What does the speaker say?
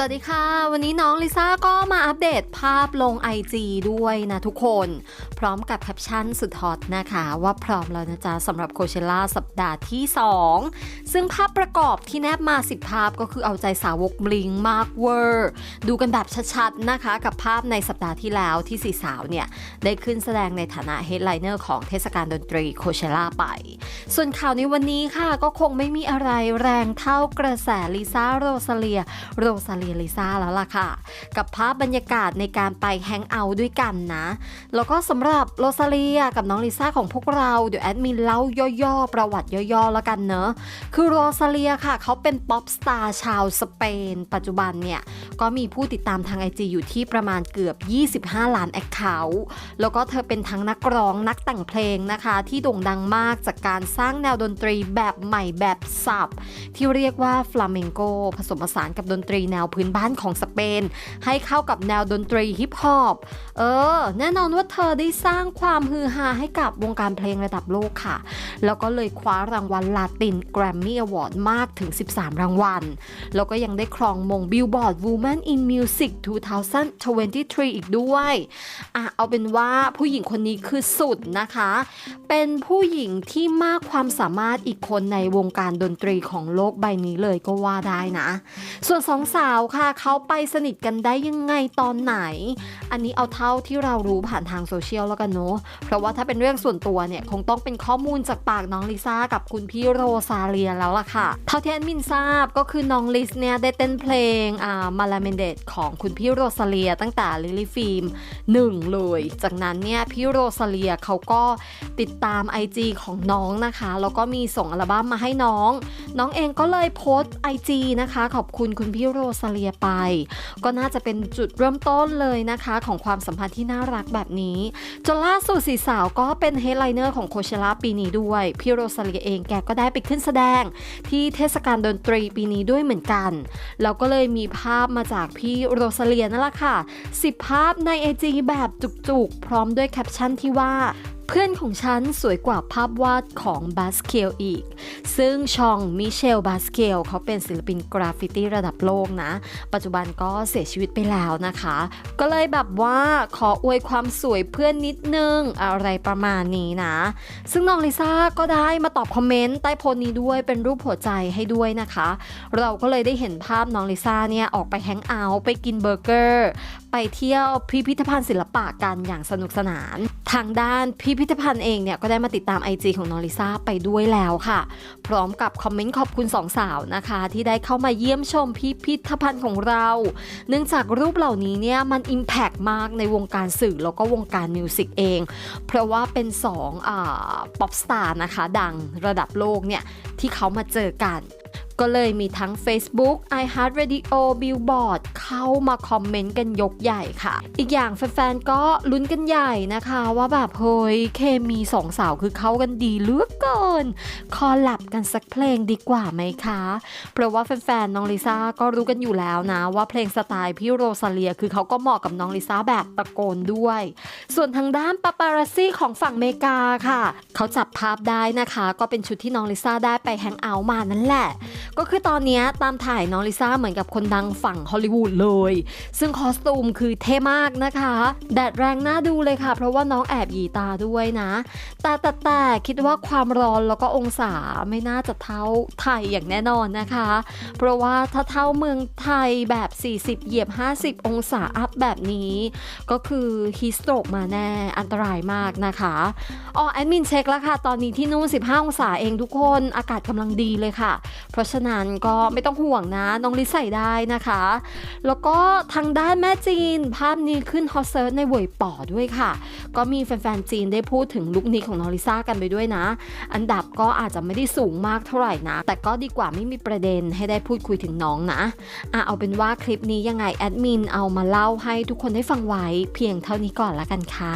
สวัสดีค่ะ วันนี้น้องลิซ่าก็มาอัปเดตภาพลง IG ด้วยนะทุกคน พร้อมกับแคปชั่นสุดฮอตนะคะว่าพร้อมแล้วนะจ๊ะสำหรับโคเชล่าสัปดาห์ที่ 2 ซึ่งภาพประกอบที่แนบมา 10 ภาพก็คือเอาใจสาวกบลิงมากเวอร์ ดูกันแบบชัดๆนะคะ กับภาพในสัปดาห์ที่แล้วที่สี่สาวเนี่ย ได้ขึ้นแสดงในฐานะเฮดไลเนอร์ของเทศกาลดนตรีโคเชล่าไป ส่วนข่าวในวันนี้ค่ะก็คงไม่มีอะไรแรงเท่ากระแสลิซ่าโรซาเลียโรซาเลียลิซ่าแล้วล่ะค่ะ กับภาพบรรยากาศในการไปแฮงเอาท์ด้วยกันนะ แล้วก็สำหรับโรซาเลียกับน้องลิซ่าของพวกเราเดี๋ยวแอดมินเล่าย่อๆ ประวัติย่อๆ แล้วกันเนอะคือโรซาเลียค่ะเขาเป็นป๊อปสตาร์ชาวสเปน ปัจจุบันเนี่ย ก็มีผู้ติดตามทาง IG อยู่ที่ประมาณเกือบ 25 ล้านแอคเคาท์แล้วก็เธอเป็นทั้งนักร้องนักแต่งเพลงนะคะ ที่โด่งดังมากจากการสร้างแนวดนตรีแบบใหม่แบบสับที่เรียกว่าฟลาเมงโกผสมผสานกับดนตรีแนวพื้นบ้านของสเปน ให้เข้ากับแนวดนตรีฮิปฮอปเออแน่นอนว่าเธอได้สร้างความฮือฮาให้กับวงการเพลงระดับโลกค่ะ แล้วก็เลยคว้ารางวัลลาตินแกรมมี่อวอร์ดมากถึง 13 รางวัล แล้วก็ยังได้ครองมง Billboard Woman in Music 2023 อีกด้วยอะเอาเป็นว่าผู้หญิงคนนี้คือสุดนะคะ เป็นผู้หญิงที่มากความสามารถอีกคนในวงการดนตรีของโลกใบนี้เลยก็ว่าได้นะ ส่วนสองสาวค่ะเขาไปสนิทกันได้ยังไงตอนไหน อันนี้เอาเท่าที่เรารู้ผ่านทางโซเชียลแล้วกันเนาะเพราะว่าถ้าเป็นเรื่องส่วนตัวเนี่ยคงต้องเป็นข้อมูลจากปากน้องลิซ่ากับคุณพี่โรซาเลียแล้วล่ะค่ะ เท่าที่แอดมินทราบก็คือน้องลิสเนี่ยได้เต้นเพลงอ่ามาลาเมนเดตของคุณพี่โรซาเลีย ตั้งแต่ลิลี่ฟิล์มหนึ่งเลย จากนั้นเนี่ยพี่โรซาเลียเขาก็ติดตาม IG ของน้องนะคะแล้วก็มีส่งอัลบั้มมาให้น้อง น้องเองก็เลยโพสต์ IG นะคะ ขอบคุณคุณพี่โรซาเลียไป ก็น่าจะเป็นจุดเริ่มต้นเลยนะคะ ของความสัมพันธ์ที่น่ารักแบบนี้จนล่าสุดสีสาวก็เป็นเฮดไลเนอร์ของโคเชล่าปีนี้ด้วย พี่โรซาเลียเองแกก็ได้ไปขึ้นแสดง ที่เทศกาลดนตรีปีนี้ด้วยเหมือนกัน แล้วก็เลยมีภาพมาจากพี่โรซาเลียนั่นแหละค่ะ 10 ภาพใน IG แบบจุกๆ พร้อมด้วยแคปชั่นที่ว่า เพื่อนของฉันสวยกว่าภาพวาดของบาสเคลอีก ซึ่งชองมิเชลบาสเคลเขาเป็นศิลปินกราฟฟิตี้ระดับโลกนะ ปัจจุบันก็เสียชีวิตไปแล้วนะคะ ก็เลยแบบว่าขออวยความสวยเพื่อนนิดนึงอะไรประมาณนี้นะ ซึ่งน้องลิซ่าก็ได้มาตอบคอมเมนต์ใต้โพสต์นี้ด้วยเป็นรูปหัวใจให้ด้วยนะคะ เราก็เลยได้เห็นภาพน้องลิซ่าเนี่ยออกไปแฮงเอาท์ไปกินเบอร์เกอร์ ไปเที่ยวพิพิธภัณฑ์ศิลปะกันอย่างสนุกสนาน ทางด้านพิพิธภัณฑ์เองเนี่ยก็ได้มาติดตาม IG ของน้องลิซ่าไปด้วยแล้วค่ะ พร้อมกับคอมเมนต์ขอบคุณสองสาวนะคะ ที่ได้เข้ามาเยี่ยมชมพิพิธภัณฑ์ของเรา เนื่องจากรูปเหล่านี้เนี่ยมันอิมแพกมากในวงการสื่อแล้วก็วงการมิวสิกเอง เพราะว่าเป็น2อ่าป๊อปสตาร์นะคะ ดังระดับโลกเนี่ยที่เขามาเจอกัน ก็เลยมีทั้ง Facebook iHeartRadio Billboard เข้ามาคอมเมนต์กันยกใหญ่ค่ะ อีกอย่างแฟนๆก็ลุ้นกันใหญ่นะคะว่าแบบเฮ้ยเคมีสองสาวคือเข้ากันดีเหลือเกิน คอหลแลบกันสักเพลงดีกว่าไหมคะ เพราะว่าแฟนๆน้องลิซ่าก็รู้กันอยู่แล้วนะ ว่าเพลงสไตล์พี่โรซาเลียคือเขาก็เหมาะกับน้องลิซ่าแบบตะโกนด้วย ส่วนทางด้านปาปาราซี่ของฝั่งเมกาค่ะ เขาจับภาพได้นะคะ ก็เป็นชุดที่น้องลิซ่าได้ไปแฮงเอาท์มานั่นแหละ ก็คือตอนนี้ตามถ่ายน้องลิซ่าเหมือนกับคนดังฝั่งฮอลลีวูดเลย ซึ่งคอสตูมคือเท่มากนะคะ แดดแรงน่าดูเลยค่ะ เพราะว่าน้องแอบหยีตาด้วยนะ แต่แต่แต่คิดว่าความร้อนแล้วก็องศาไม่น่าจะเท่าไทยอย่างแน่นอนนะคะ เพราะว่าถ้าเท่าเมืองไทยแบบ 40 เหยียบ 50 องศาอัพแบบนี้ ก็คือฮีสโตรกมาแน่อันตรายมากนะคะอ๋อแอดมินเช็คแล้วค่ะ ตอนนี้ที่นู่น 15 องศาเองทุกคนอากาศกำลังดีเลยค่ะ เพราะฉะนั้นก็ไม่ต้องห่วงนะ น้องลิซใส่ได้นะคะ แล้วก็ทางด้านแม่จีน ภาพนี้ขึ้นฮอตเซิร์ชในเวยป่อด้วยค่ะ ก็มีแฟนๆจีนได้พูดถึงลุคนี้ของน้องลิซ่ากันไปด้วยนะ อันดับก็อาจจะไม่ได้สูงมากเท่าไหร่นะ แต่ก็ดีกว่าไม่มีประเด็นให้ได้พูดคุยถึงน้องนะอะเอาเป็นว่าคลิปนี้ยังไงแอดมินเอามาเล่าให้ทุกคนได้ฟังไว้เพียงเท่านี้ก่อนละกันค่ะ